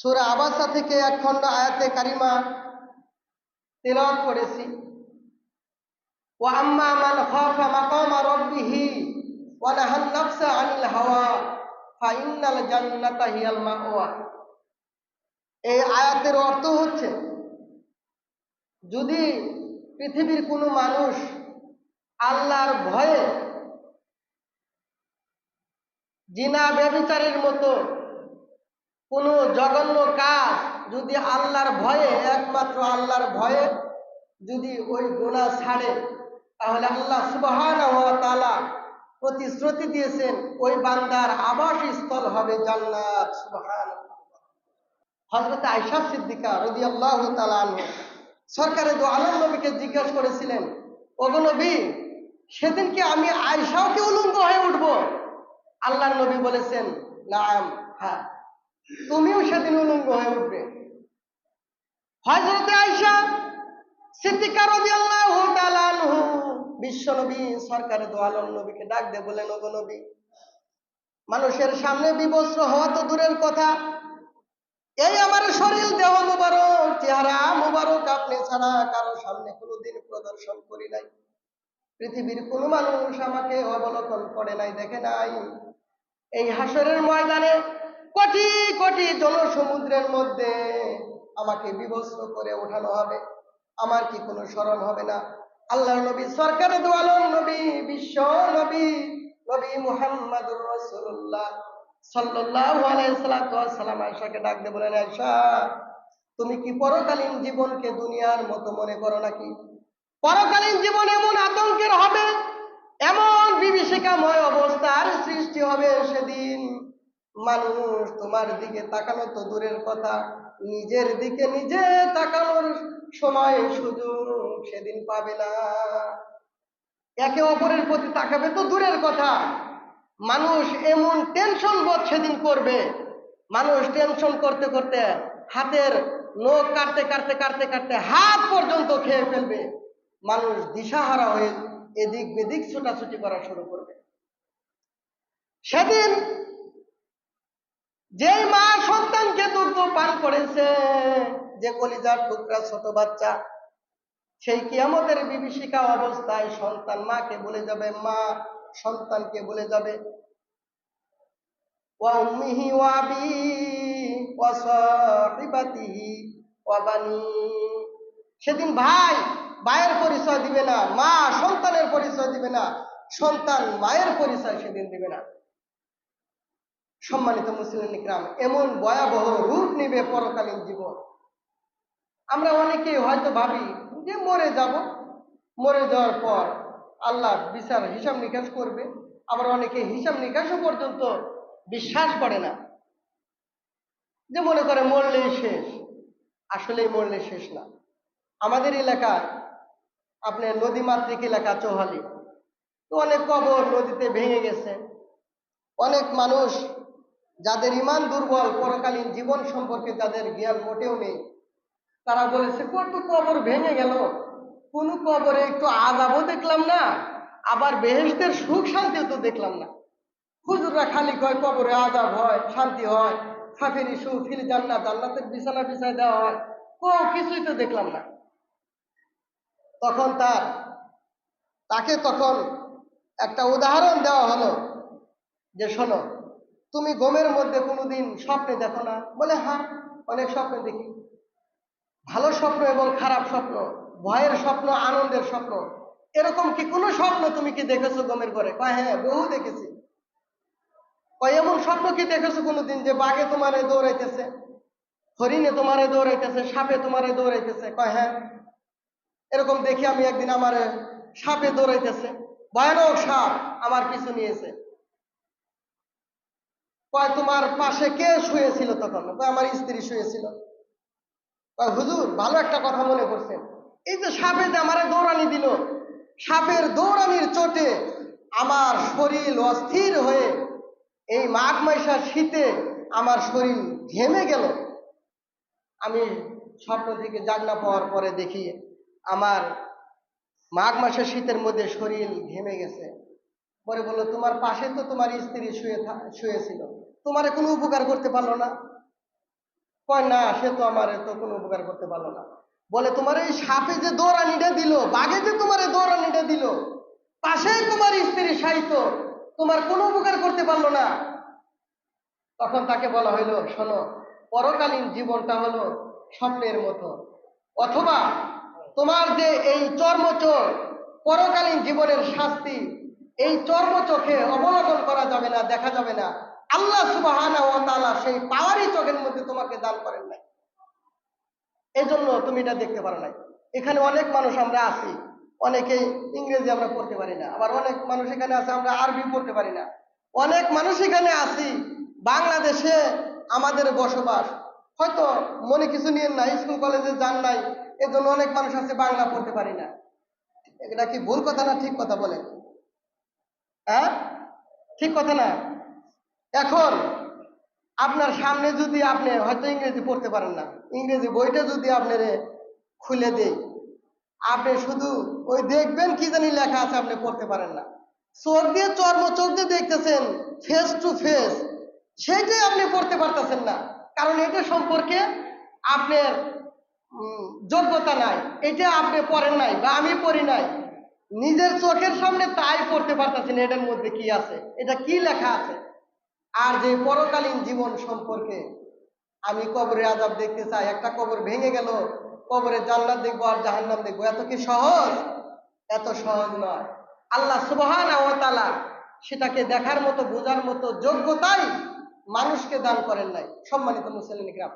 সুরা আবাসা থেকে এক খণ্ড আয়াতে কারিমা তেলাওয়াত করেছি। ও আম্মা মান খাফা মাকামা রাব্বিহি ওয়া নাহান নাফসা আনিল হাওয়া ফা ইন্নাল জান্নাতা হিয়াল মাওয়া। এই আয়াতের অর্থ হচ্ছে, যদি পৃথিবীর কোনো মানুষ আল্লাহর ভয়ে জিনা ব্যবিচারের মতো কোনো জঘন্য কাজ যদি আল্লাহর ভয়ে, একমাত্র আল্লাহর ভয়ে যদি ওই গুণা ছাড়ে, তাহলে আল্লাহ সুবহানাহু ওয়া প্রতিশ্রুতি দিয়েছেন, ওই বান্দার আবাসস্থল হবে জান্নাত। হযরত আয়েশা সিদ্দিকা রাদিয়াল্লাহু তাআলা আনহা সরকারে দো আলম নবীকে জিজ্ঞাসা করেছিলেন, ওগো নবী সেদিন কি আমি আয়েশাও কি উলঙ্গ হয়ে উঠবো? আল্লাহর নবী বলেছেন, নাম হ্যাঁ। তুমিও সেদিন উলঙ্গ হয়ে উঠবে। হজরতে আয়সা সিদ্দিকা তাআলা আনহু বিশ্ব নবী, সরকারে দো আলম নবীকে ডাক দিয়ে বলেন, ওগো নবী, মানুষের সামনে বিবস্ত্র হওয়া তো দূরের কথা। এই আমার শরীর দেহ মুবারক, চেহারা মুবারক, আপনি ছাড়া কারও সামনে কোনোদিন প্রদর্শন করি নাই। পৃথিবীর কোনো মানুষ আমাকে অবলোকন করে নাই, দেখে নাই। এই হাসরের ময়দানে কোটি কোটি জনসমুদ্রের মধ্যে আমাকে বিবস্ত্র করে ওঠানো হবে। আমার কি কোনো স্মরণ হবে না? আল্লাহ নবী, সরকারে দোয়ালন নবী, বিশ্ব নবী নবী বলেন, আয়েশা, তুমি কি পরকালীন জীবনকে দুনিয়ার মতো মনে করো নাকি? পরকালীন জীবন এমন আতঙ্কের হবে, এমন বিভীষিকাময় অবস্থার সৃষ্টি হবে সেদিন মানুষ তোমার দিকে তাকানো তো দূরের কথা। নিজের দিকে নিজে তাকানোর সময় সুযোগ সেদিন পাবে না। একে অপরের প্রতি তাকাবে তো দূরের কথা। মানুষ এমন টেনশন বোধ সেদিন করবে। মানুষ টেনশন করতে করতে হাতের নখ কাটতে কাটতে কাটতে কাটতে হাত পর্যন্ত খেয়ে ফেলবে। মানুষ দিশাহারা হয়ে এদিক বেদিক ছোটাছুটি করা শুরু করবে। সেদিন যে মা সন্তানকে দুগ্ধ পান করেছে, যে কলিজার টুকরা ছোট বাচ্চা, সেই কিয়ামতের বিভীষিকা অবস্থায় সন্তান মাকে বলে যাবে, মা সন্তানকে বলে যাবে, ওয়া উম্মিহি ওয়া আবি ওয়া সাহিবাতিহি ওয়া বানি। সেদিন ভাই ভাইয়ের পরিচয় দিবে না, মা সন্তানের পরিচয় দিবে না, সন্তান মায়ের পরিচয় সেদিন দিবে না। সম্মানিত মুসলিম ইকরাম, এমন ভয়াবহ রূপ নিবে পরকালীন জীবন। আমরা অনেকেই হয়তো ভাবি যে মরে যাব। মরে যাওয়ার পর আল্লাহ বিচার হিসাব নিকাশ করবে। আবার অনেকে হিসাব নিকাশও পর্যন্ত বিশ্বাস করে না। যে মনে করে মরলেই শেষ। আসলেই মরলে শেষ না। আমাদের এলাকায়, আপনার নদীমাতৃক এলাকা চৌহালি, তো অনেক কবর নদীতে ভেঙে গেছে। অনেক মানুষ যাদের ইমান দুর্বল, পরকালীন জীবন সম্পর্কে যাদের জ্ঞান মোটেও নেই। তারা বলেছে কত কবর ভেঙে গেল। কোন কবরে একটু আজাবও দেখলাম না, আবার বেহেশতের সুখ শান্তিও তো দেখলাম না। হুজুররা খালি কয়, কবরে আজাব হয়, শান্তি হয় খাফিরি সু ফিল জান্নাত, জান্নাতের বিছানা বিছায় দেওয়া হয় ও কিছুই তো দেখলাম না। তখন তার, তাকে তখন একটা উদাহরণ দেওয়া হলো, যে শোনো তুমি গমের মধ্যে কোনোদিন স্বপ্নে দেখো না? বলে হ্যাঁ অনেক স্বপ্নে দেখি। ভালো স্বপ্ন এবং খারাপ স্বপ্ন, ভয়ের স্বপ্ন, আনন্দের স্বপ্ন। এরকম কি কোনো স্বপ্ন তুমি কি দেখেছ গমের ঘরে? কয় হ্যাঁ বহু দেখেছি। কয়, এমন স্বপ্ন কি দেখেছ কোনোদিন যে বাঘে তোমারে দৌড়াইতেছে, হরিণে তোমারে দৌড়াইতেছে, সাপে তোমারে দৌড়াইতেছে? কয় হ্যাঁ এরকম দেখি আমি একদিন আমার সাপে দৌড়াইতেছে। ভয়ানক সাপ আমার কিছু নিয়েছে। কয়, তোমার পাশে কে শুয়েছিল তখন? কয়, আমার স্ত্রী শুয়েছিল। হুজুর, ভালো একটা কথা মনে করছেন এই যে সাপে যে আমারে দৌড়ানি দিল, সাপের দৌড়ানির চোটে আমার শরীর অস্থির হয়ে এই মাঘ মাইশার শীতে আমার শরীর ঘেমে গেল। আমি স্বপ্ন থেকে জাগনা পাওয়ার পরে দেখি আমার মাঘ মাসের শীতের মধ্যে শরীর ঘেমে গেছে। পরে বলল, তোমার পাশে তো তোমার স্ত্রী শুয়ে শুয়েছিল। তোমারে কোনো উপকার করতে পারল না। কয়, না, সে তো আমার তো কোনো উপকার করতে পারল না। বলে, তোমার এই সাপে যে দৌড়ানিটা দিল, বাঘে যে তোমার দৌড়ানিটা দিল পাশেই তোমার স্ত্রী সাহিত্য, তোমার কোনো উপকার করতে পারল না। তখন তাকে বলা হইল, শোনো, পরকালীন জীবনটা হলো স্বপ্নের মতো। অথবা তোমার যে এই চর্মচোখ পরকালীন জীবনের শাস্তি, এই চর্ম চোখে অবলোকন করা যাবে না, দেখা যাবে না। আল্লাহ সুবাহানা ও তাআলা সেই পাওয়ারই চোখের মধ্যে তোমাকে দান করেন নাই। এই জন্য তুমি এটা দেখতে পারো নাই। এখানে অনেক মানুষ আমরা আছি, অনেকেই ইংরেজি আমরা পড়তে পারি না, আবার অনেক মানুষ এখানে আছে আমরা আরবি পড়তে পারি না। অনেক মানুষ এখানে আছি, বাংলাদেশে আমাদের বসবাস। হয়তো মনে কিছু নিয়ে না স্কুল কলেজে যান নাই, এজন্য অনেক মানুষ আছে বাংলা পড়তে পারি না। এটা কি ভুল কথা না ঠিক কথা বলে? হ্যাঁ? ঠিক কথা না? এখন আপনার সামনে যদি আপনি হয়তো ইংরেজি পড়তে পারেন না, ইংরেজি বইটা যদি আপনার খুলে দেই, আপনি শুধু ওই দেখবেন কি জানি লেখা আছে আপনি পড়তে পারেন না। চোখ দিয়ে চর্ম চোখ দিয়ে দেখতেছেন ফেস টু ফেস সেইটাই আপনি পড়তে পারতেছেন না। কারণ এটা সম্পর্কে আপনার যোগ্যতা নাই, এটা আপনি পড়েন নাই বা আমি পড়ি নাই। নিজের চোখের সামনে তাই পড়তে পারতেছেন, এটার মধ্যে কি আছে, এটা কি লেখা আছে? আর যে পরকালীন জীবন সম্পর্কে আমি কবরের আজাব দেখতে চাই, একটা কবর ভেঙে গেল, কবরে জান্নাত দেখব আর জাহান্নাম দেখব। এত কি সহজ? এত সহজ নয়। আল্লাহ সুবহান সেটাকে দেখার মতো, বোঝার মতো যোগ্যতাই মানুষকে দান করেন নাই। সম্মানিত মুসলিম গ্রাম